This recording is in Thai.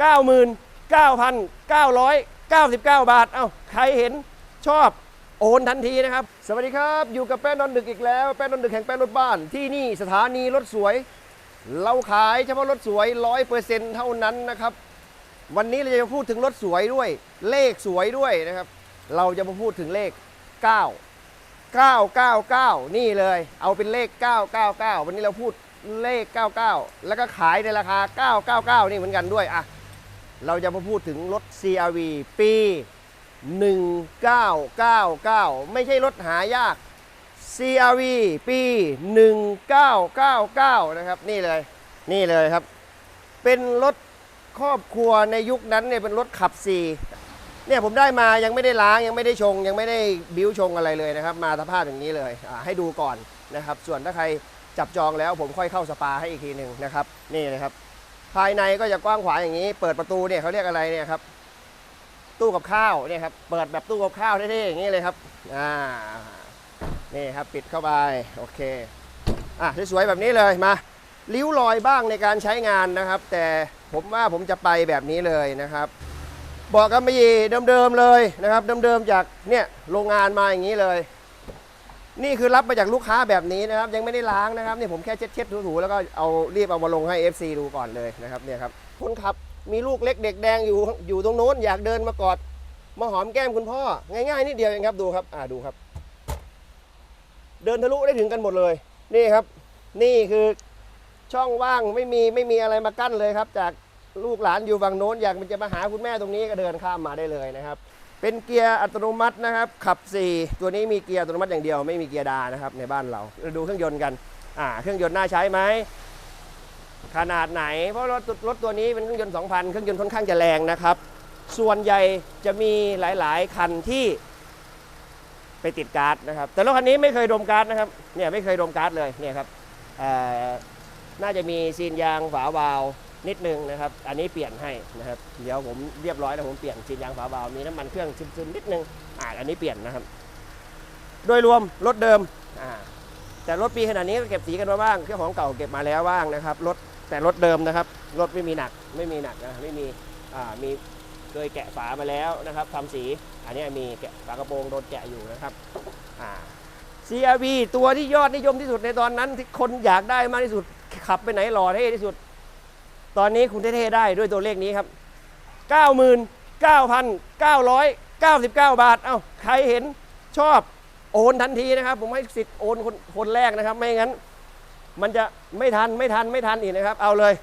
99,999 บาท เอ้าใครเห็นชอบโอนทันทีนะครับ สวัสดีครับ อยู่กับแป้นนอนดึกอีกแล้ว แป้นนอนดึกแห่งแป้นรถบ้าน ที่นี่สถานีรถสวย เราขายเฉพาะรถสวย 100%เท่านั้นนะครับ วันนี้เราจะมาพูดถึงรถสวยด้วย เลขสวยด้วยนะครับ เราจะมาพูดถึงเลข 9 999 นี่เลย เอาเป็นเลข 999 วันนี้เราพูดเลข 99 แล้วก็ขายในราคา 999 นี่เหมือนกันด้วย อะ เราจะมาพูดถึงรถ CRV ปี 1999 ไม่ใช่รถหายาก CRV ปี 1999 นะครับ นี่เลย นี่เลยครับ เป็นรถครอบครัวในยุคนั้นเนี่ยเป็นรถขับ 4 เนี่ยผมได้มายังไม่ได้ล้างยังไม่ได้ชง ยังไม่ได้บิ้วชงอะไรเลยนะครับ มาสภาพอย่างนี้เลย ให้ดูก่อนนะครับ ส่วนถ้าใครจับจองแล้วผมค่อยเข้าสปาให้อีกทีหนึ่งนะครับ นี่นะครับ ภายในก็จะกว้างขวางอย่างนี้ เปิดประตูเนี่ยเขาเรียกอะไรเนี่ยครับ ตู้กับข้าวเนี่ยครับ เปิดแบบตู้กับข้าวเท่ๆอย่างนี้เลยครับ อ่า นี่ครับปิดเข้าไปโอเค อะสวยๆแบบนี้เลยมาริ้วรอยบ้างในการใช้งานนะครับ แต่ผมว่าผมจะไปแบบนี้เลยนะครับบอกกันไม่ยีเดิมๆเลยนะครับ เดิมๆจากเนี่ยโรงงานมาอย่างนี้เลย นี่คือรับมาจากลูกค้าแบบนี้นะครับ ยังไม่ได้ล้างนะครับนี่ผมแค่เช็ดๆถูๆแล้วก็เอารีบเอามาลงให้ FC ดูก่อนเลยนะครับเนี่ยครับคนขับมีลูกเล็กเด็กแดงอยู่อยู่ตรงโน้นอยากเดินมากอดมาหอมแก้มคุณพ่อ ง่ายๆนิดเดียวเองครับดูครับ อ่าดูครับ เดินทะลุได้ถึงกันหมดเลย นี่ครับ นี่คือช่องว่างไม่มีไม่มีอะไรมากั้นเลยครับ จากลูกหลานอยู่ฝั่งโน้นอยากมันจะมาหาคุณแม่ตรงนี้ก็เดินข้ามมาได้เลยนะครับ เป็นเกียร์อัตโนมัตินะครับ ขับ 4 ตัวนี้มีเกียร์อัตโนมัติอย่างเดียวไม่มีเกียร์ดานะครับในบ้านเราเราดูเครื่องยนต์กันอ่าเครื่องยนต์น่าใช้ไหมขนาดไหน เพราะรถรถตัวนี้เป็นเครื่องยนต์ 2,000 เครื่องยนต์ค่อนข้างจะแรงนะครับ ส่วนใหญ่จะมีหลาย ๆ คันที่ไปติดการ์ดนะครับ แต่รถคันนี้ไม่เคยดมการ์ดนะครับ เนี่ยไม่เคยดมการ์ดเลย เนี่ยครับน่าจะมีซีนยางฝาวาล์ว นิดนึงนะครับ อันนี้เปลี่ยนให้นะครับ เดี๋ยวผมเรียบร้อยแล้วผมเปลี่ยนซีนยางฝาวาล์วมีน้ำมันเครื่องซึมๆนิดนึงอ่าอันนี้เปลี่ยนนะครับ โดยรวมรถเดิมอ่าแต่รถปีขนาดนี้ก็เก็บสีกันมาบ้างเครื่องของเก่าเก็บมาแล้วบ้างนะครับรถแต่รถเดิมนะครับรถไม่มีหนักไม่มีหนักนะไม่มีอ่ามีเคยแกะฝามาแล้วนะครับทำสีอันนี้มีแกะฝากระโปรงโดนแกะอยู่นะครับอ่า CRV ตัวที่ยอดนิยมที่สุดในตอนนั้นที่คนอยากได้มากที่สุดขับไปไหนหล่อเท่ที่สุด ตอนนี้คุณเท่ๆได้ด้วยตัวเลขนี้ครับ 99,999 บาท เอ้าใครเห็นชอบโอนทันทีนะครับ ผมให้สิทธิ์โอนคนคนแรกนะครับ ไม่งั้น มันจะไม่ทันไม่ทันไม่ทันอีกนะครับ เอาเลย